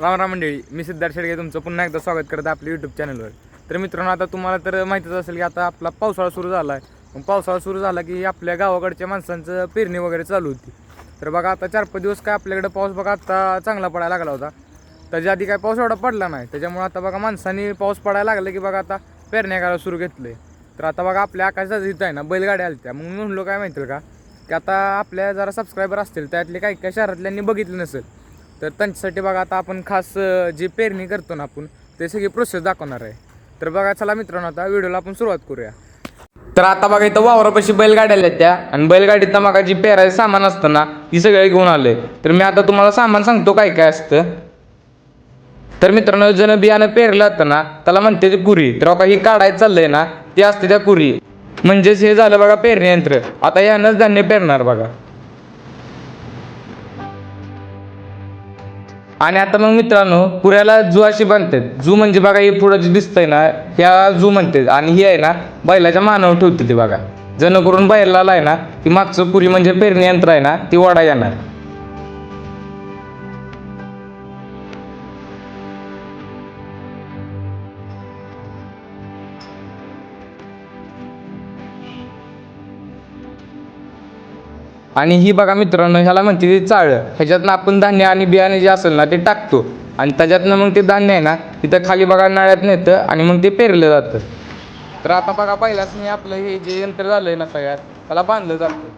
राम राम मंडळी मी सिद्धार्थ शेडगे तुमचं पुन्हा एकदा स्वागत करत आपल्या यूट्यूब चॅनलवर तर मित्रांनो आता तुम्हाला तर माहितीच असेल की आता आपला पावसाळा सुरू झाला आहे मग पावसाळा सुरू झाला की आपल्या गावाकडच्या माणसांचं पेरणी वगैरे चालू होती. तर बघा आता चार पाच दिवस काय आपल्याकडे पाऊस बघा आता चांगला पडायला लागला होता. त्याच्या आधी काय पाऊस एवढा पडला नाही. त्याच्यामुळे आता बघा माणसांनी पाऊस पडायला लागला की बघा आता पेरण्या करायला सुरू घेतले तर आता बघा आपल्या आकाशात इथं आहे ना बैलगाड्या आल्या मग म्हणलो काय माहिती का की आता आपल्या जरा सबस्क्रायबर असतील त्यातले काही काही शहरातल्यांनी बघितलं नसेल. तर त्यांच्यासाठी बघा आता आपण खास जी पेरणी करतो ना आपण ते सगळी प्रोसेस दाखवणार आहे. तर बघा चला मित्रांनो आता व्हिडिओला आपण सुरुवात करूया. तर आता बघा इथं वावरापाशी बैलगाड्याला आल्या त्या आणि बैलगाडीत मग जी पेरायचं सामान असतं ना ती सगळे घेऊन आले तर मी आता तुम्हाला सामान सांगतो काय काय असतं. तर मित्रांनो जण बियाणं पेरलं होतं ना त्याला म्हणते ते कुरी. तर बघा ही काढायचं चाललंय ना ती असते त्या कुरी. म्हणजेच हे झालं बघा पेरणी यंत्र. आता यानंच धान्य पेरणार बघा. आणि आता मग मित्रांनो पुऱ्याला जू अशी बांधतात. जू म्हणजे बघा हे पुढं जे दिसतंय ना ह्या जू म्हणतात. आणि ही आहे ना बैलाच्या मानावर ठेवते ती बघा. जेणेकरून बैलाला आहे ना ती मागचं पुरी म्हणजे पेरणी यंत्र आहे ना ती वडा येणार. आणि ही बघा मित्रांनो ह्याला म्हणते ती चाळं. ह्याच्यातनं आपण धान्य आणि बियाणे जे असेल ना ते टाकतो. आणि त्याच्यातनं मग ते धान्य आहे ना तिथं खाली बघा नाळ्यात नेतं आणि मग ते पेरलं जातं. तर आता बघा पहिल्याच नाही आपलं हे जे यंत्र झालंय ना सगळ्यात त्याला बांधलं जातं.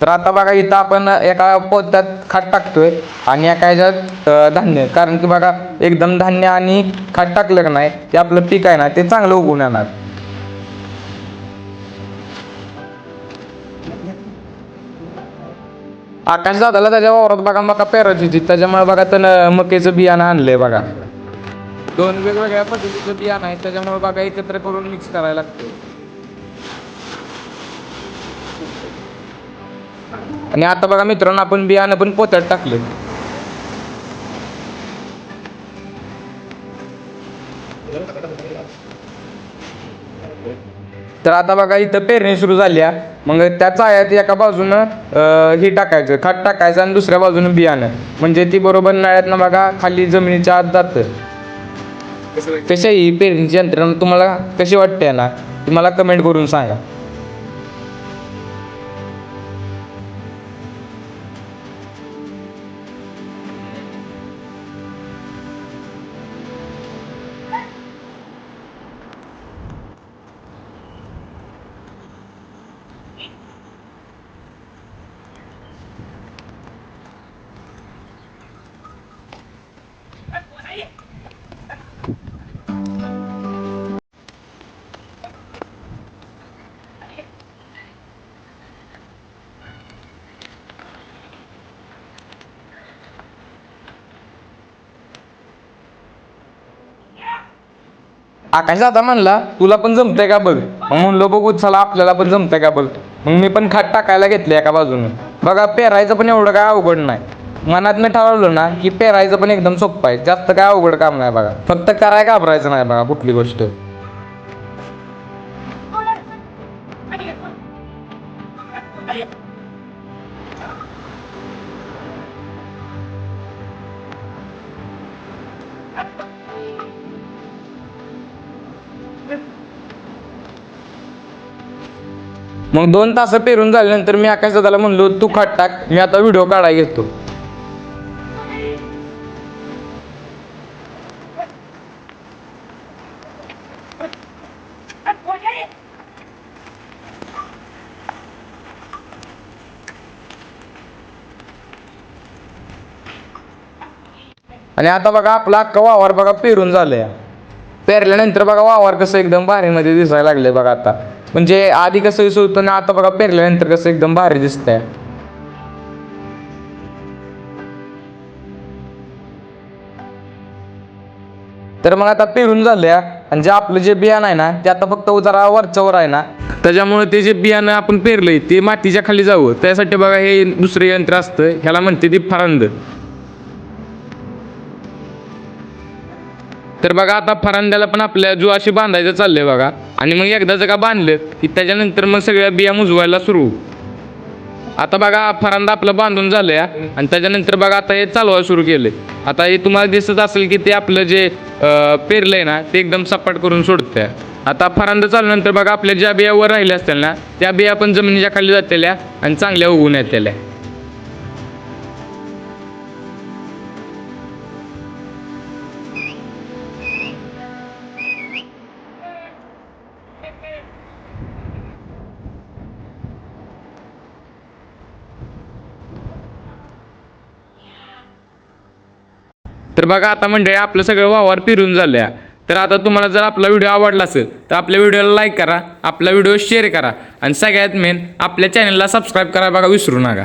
तर आता बघा इथं आपण एका पोत्यात खाट टाकतोय आणि एका ह्याच्यात धान्य. कारण की बघा एकदम धान्य आणि खाट टाकलं का नाही ते आपलं पीक आहे ना ते चांगलं उगवून येणार. आकाश दादाला त्याच्या वावरात बघा मका पेरायची होती. त्याच्यामुळे बघा त्यानं मकेचं बियाणं आणलंय बघा. दोन वेगवेगळ्या पद्धतीचं बियाणं आहे. त्याच्यामुळे बघा एकत्र करून मिक्स करायला लागतं आणि आता बघा मित्रांनो आपण बियाणं पण पोत्यात टाकलं तर आता बघा इथं पेरणी सुरू झाली आहे. मग त्या चायात एका बाजूनं हे टाकायचं खत टाकायचं आणि दुसऱ्या बाजूनं बियाणं. म्हणजे ती बरोबर नळ्यातनं बघा खाली जमिनीच्या आत जातं. कशी ही पेरणीची यंत्रणा तुम्हाला कशी वाटते ना ती मला कमेंट करून सांगा. आकाश दादा म्हणला तुला पण जमतंय का बघ? मग म्हणलो बघू चला आपल्याला पण जमतंय का बघ? मग मी पण खाट टाकायला घेतले एका बाजूनं. बघा पेरायचं पण एवढं काय अवघड नाही. मनात मी ठरवलं ना की पेरायचं पण एकदम सोपं आहे. जास्त काय अवघड काम नाही बघा. फक्त कराय घाबरायचं नाही बघा कुठली गोष्ट. मग दोन तास पेरून झाल्यानंतर मी आकाश दादाला म्हणलो तू खाट टाक मी आता व्हिडिओ काढायला घेतो आणि आता बघा आपला अख्खा वावर बघा पेरून झालंय. पेरल्यानंतर बघा वावर कसं एकदम भारीमध्ये दिसायला लागले बघा आता. म्हणजे आधी कसं दिसत होतं ना आता बघा पेरल्यानंतर कसं एकदम भारी दिसतंय. तर मग आता पेरून झाल्या आणि जे आपलं जे बियाणं आहे ना ते आता फक्त जरा वरच्यावर आहे ना. त्याच्यामुळे ते जे बियाणं आपण पेरलंय ते मातीच्या खाली जावं. त्यासाठी बघा हे दुसरं यंत्र असतं ह्याला म्हणते ती फरांद. तर बघा आता फरांद्याला पण आपल्या जो अशी बांधायचं चाललंय बघा. आणि मग एकदा जगा का बांधलं की त्याच्यानंतर मग सगळ्या बिया मुजवायला सुरू. आता बघा फरांदा आपलं बांधून झालं या आणि त्याच्यानंतर बघा आता हे चालवायला सुरू केले आता हे तुम्हाला दिसत असेल की ते आपलं जे पेरलं पेरलंय ना ते एकदम सपाट करून सोडतंय. आता फरांदा चालल्यानंतर बघा आपल्या ज्या बिया वर राहिल्या असतील ना त्या बिया पण जमिनीच्या खाली जातेल्या आणि चांगल्या उगवून येतेल्या. तर बघा आता म्हणजे आपलं सगळं वावर फिरून झालं तर आता तुम्हाला जर आपला व्हिडिओ आवडला असेल तर आपल्या व्हिडिओला लाईक करा आपला व्हिडिओ शेअर करा. आणि सगळ्यात मेन आपल्या चॅनलला सबस्क्राईब करा बघा विसरू नका.